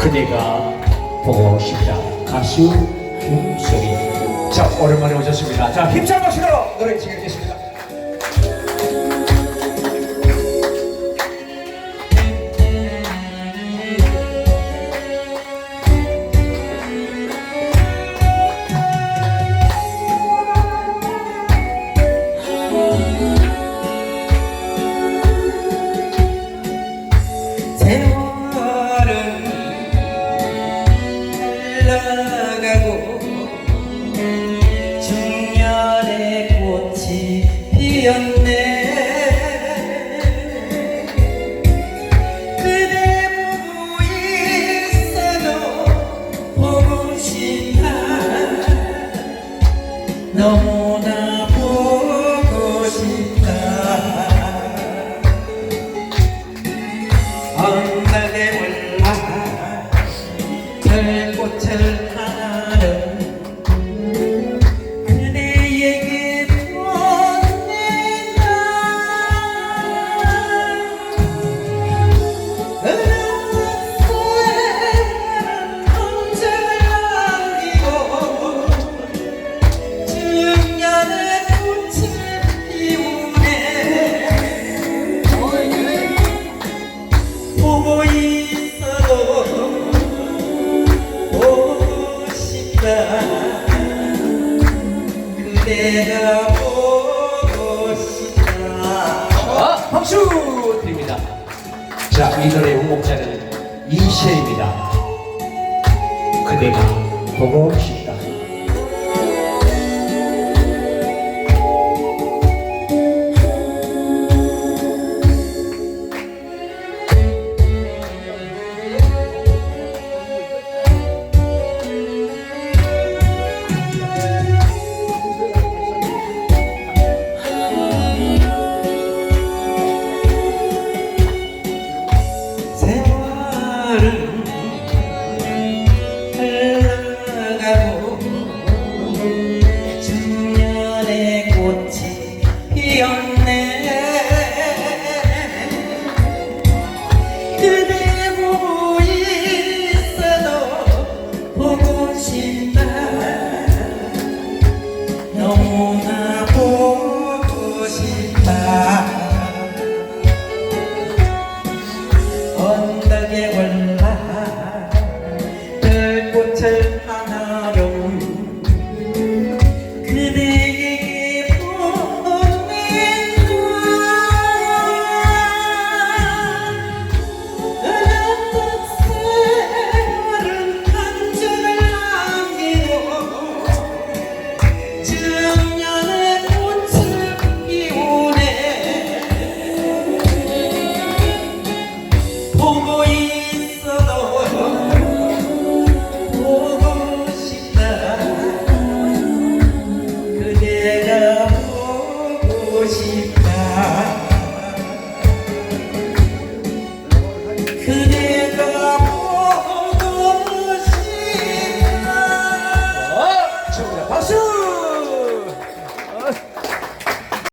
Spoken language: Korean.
그대가 보고 싶다. 가수 김소리. 자 오랜만에 오셨습니다. 자 힘찬 박수로 노래 지겠습니다 피었네. 그대 보고 있어도 보고 싶다. 너무나 보고 싶다. 엉달에 올라 자이 노래의 원곡자는 이시입니다. 그대가 보고 싶다 bendición.